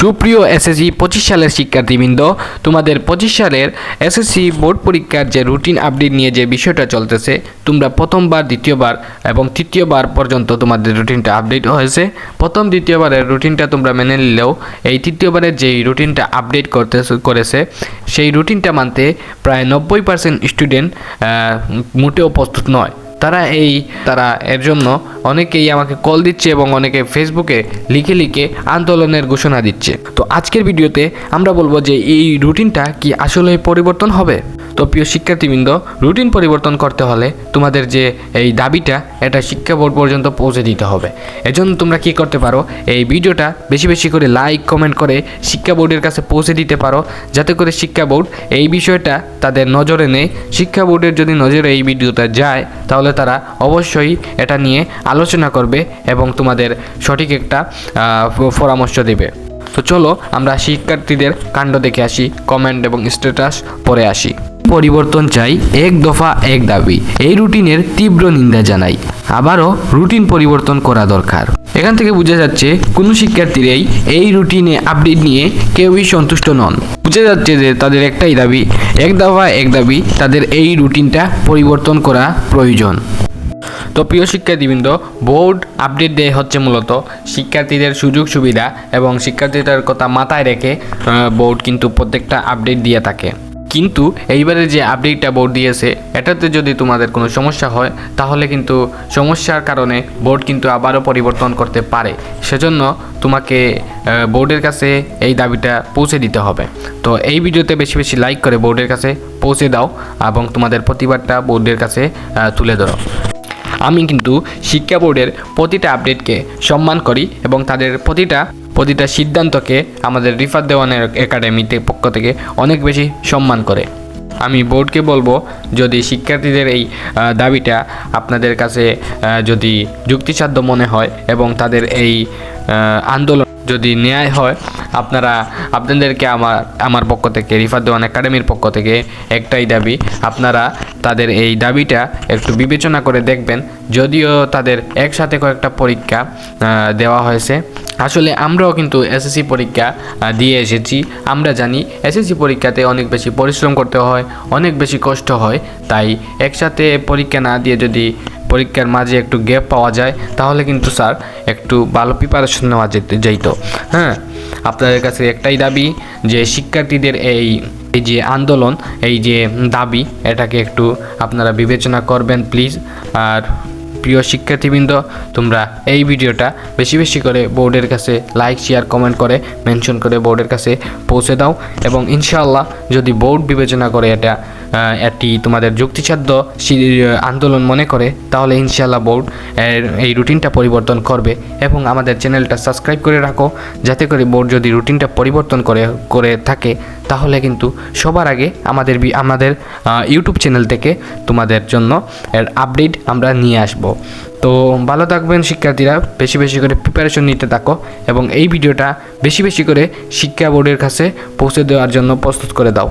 সুপ্রিয় এসএসসি পঁচিশ সালের শিক্ষার্থীবৃন্দ, তোমাদের পঁচিশ সালের এসএসসি বোর্ড পরীক্ষার যে রুটিন আপডেট নিয়ে যে বিষয়টা চলতেছে, তোমরা প্রথমবার, দ্বিতীয়বার এবং তৃতীয়বার পর্যন্ত তোমাদের রুটিনটা আপডেট হয়েছে। প্রথম, দ্বিতীয়বারের রুটিনটা তোমরা মেনে নিলেও, এই তৃতীয়বারের যেই রুটিনটা আপডেট করতে করেছে, সেই রুটিনটা মানতে প্রায় নব্বই পার্সেন্ট স্টুডেন্ট মোটেও প্রস্তুত নয়। তারা এই, তারা এর জন্য অনেকেই আমাকে কল দিচ্ছে এবং অনেকে ফেসবুকে লিখে লিখে আন্দোলনের ঘোষণা দিচ্ছে। তো আজকের ভিডিওতে আমরা বলব যে এই রুটিনটা কি আসলে পরিবর্তন হবে? তো প্রিয় শিক্ষার্থীবৃন্দ রুটিন পরিবর্তন করতে হলে তোমাদের যে এই দাবিটা, এটা শিক্ষা বোর্ড পর্যন্ত পৌঁছে দিতে হবে। এজন্য তোমরা কি করতে পারো, এই ভিডিওটা বেশি বেশি করে লাইক কমেন্ট করে শিক্ষা বোর্ডের কাছে পৌঁছে দিতে পারো, যাতে করে শিক্ষা বোর্ড এই বিষয়টা তাদের নজরে নেয়। শিক্ষা বোর্ডের যদি নজরে এই ভিডিওটা যায়, তাহলে তারা অবশ্যই এটা নিয়ে আলোচনা করবে এবং তোমাদের সঠিক একটা পরামর্শ দেবে। তো চলো আমরা শিক্ষার্থীদের কাণ্ড দেখে আসি কমেন্ট এবং স্ট্যাটাস পরে আসি। পরিবর্তন চাই, এক দফা এক দাবি, এই রুটিনের তীব্র নিন্দা জানাই। আবারও রুটিন পরিবর্তন করা দরকার। এখান থেকে বোঝা যাচ্ছে, কোনো শিক্ষার্থীরাই এই রুটিনে আপডেট নিয়ে কেউই সন্তুষ্ট নন। বোঝা যাচ্ছে যে তাদের একটাই দাবি, এক দফা এক দাবি, তাদের এই রুটিনটা পরিবর্তন করা প্রয়োজন। তো প্রিয় শিক্ষার্থীবৃন্দ, বোর্ড আপডেট দেয় হচ্ছে মূলত। শিক্ষার্থীদের সুযোগ সুবিধা এবং শিক্ষার্থীদের কথা মাথায় রেখে বোর্ড কিন্তু প্রত্যেকটা আপডেট দিয়ে থাকে। কিন্তু এইবারে যে আপডেটটা বোর্ড দিয়েছে, এটাতে যদি তোমাদের কোনো সমস্যা হয়, তাহলে কিন্তু সমস্যার কারণে বোর্ড কিন্তু আবারও পরিবর্তন করতে পারে। সেজন্য তোমাকে বোর্ডের কাছে এই দাবিটা পৌঁছে দিতে হবে। তো এই ভিডিওতে বেশি বেশি লাইক করে বোর্ডের কাছে পৌঁছে দাও এবং তোমাদের প্রতিবাদটা বোর্ডের কাছে তুলে ধরো। আমি কিন্তু শিক্ষা বোর্ডের প্রতিটা আপডেটকে সম্মান করি এবং তাদের প্রতিটা প্রতিটা সিদ্ধান্তকে আমাদের রিফাত দেওয়ানের একাডেমিতে পক্ষ থেকে অনেক বেশি সম্মান করে। আমি বোর্ডকে বলব, যদি শিক্ষার্থীদের এই দাবিটা আপনাদের কাছে যদি যুক্তিসাধ্য মনে হয় এবং তাদের এই আন্দোলন যদি ন্যায় হয় আপনারা, আপনাদেরকে আমার আমার পক্ষ থেকে, রিফাত দেওয়ান একাডেমির পক্ষ থেকে একটাই দাবি, আপনারা তাদের এই দাবিটা একটু বিবেচনা করে দেখবেন, যদিও তাদের একসাথে কয়েকটা পরীক্ষা দেওয়া হয়েছে। আসলে আমরাও কিন্তু এসএসসি পরীক্ষা দিয়ে এসেছি। আমরা জানি এসএসসি পরীক্ষাতে অনেক বেশি পরিশ্রম করতে হয়, অনেক বেশি কষ্ট হয়। তাই একসাথে পরীক্ষা না দিয়ে যদি পরীক্ষার মাঝে একটু গ্যাপ পাওয়া যায়, তাহলে কিন্তু স্যার একটু ভালো প্রিপারেশন নেওয়া যেতে, যাইতো। হ্যাঁ? আপনাদের কাছে একটাই দাবি যে শিক্ষার্থীদের এই এই যে আন্দোলন, এই যে দাবি, এটাকে একটু আপনারা বিবেচনা করবেন প্লিজ আর প্রিয় শিক্ষার্থীবৃন্দ, তোমরা এই ভিডিওটা বেশি বেশি করে বোর্ডের কাছে লাইক শেয়ার কমেন্ট করে মেনশন করে বোর্ডের কাছে পৌঁছে দাও। এবং ইনশাআল্লাহ যদি বোর্ড বিবেচনা করে এটা একটি তোমাদের যুক্তিসাধ্য আন্দোলন মনে করে, তাহলে ইনশাআল্লাহ বোর্ড এই রুটিনটা পরিবর্তন করবে এবং আমাদের চ্যানেলটা সাবস্ক্রাইব করে রাখো, যাতে করে বোর্ড যদি রুটিনটা পরিবর্তন করে করে থাকে, তাহলে কিন্তু সবার আগে আমাদের আমাদের ইউটিউব চ্যানেল থেকে তোমাদের জন্য এর আপডেট আমরা নিয়ে আসব। তো ভালো থাকবেন শিক্ষার্থীরা, বেশি বেশি করে প্রিপারেশন নিতে থাকো এবং এই ভিডিওটা বেশি বেশি করে শিক্ষা বোর্ডের কাছে পৌঁছে দেওয়ার জন্য প্রস্তুত করে দাও।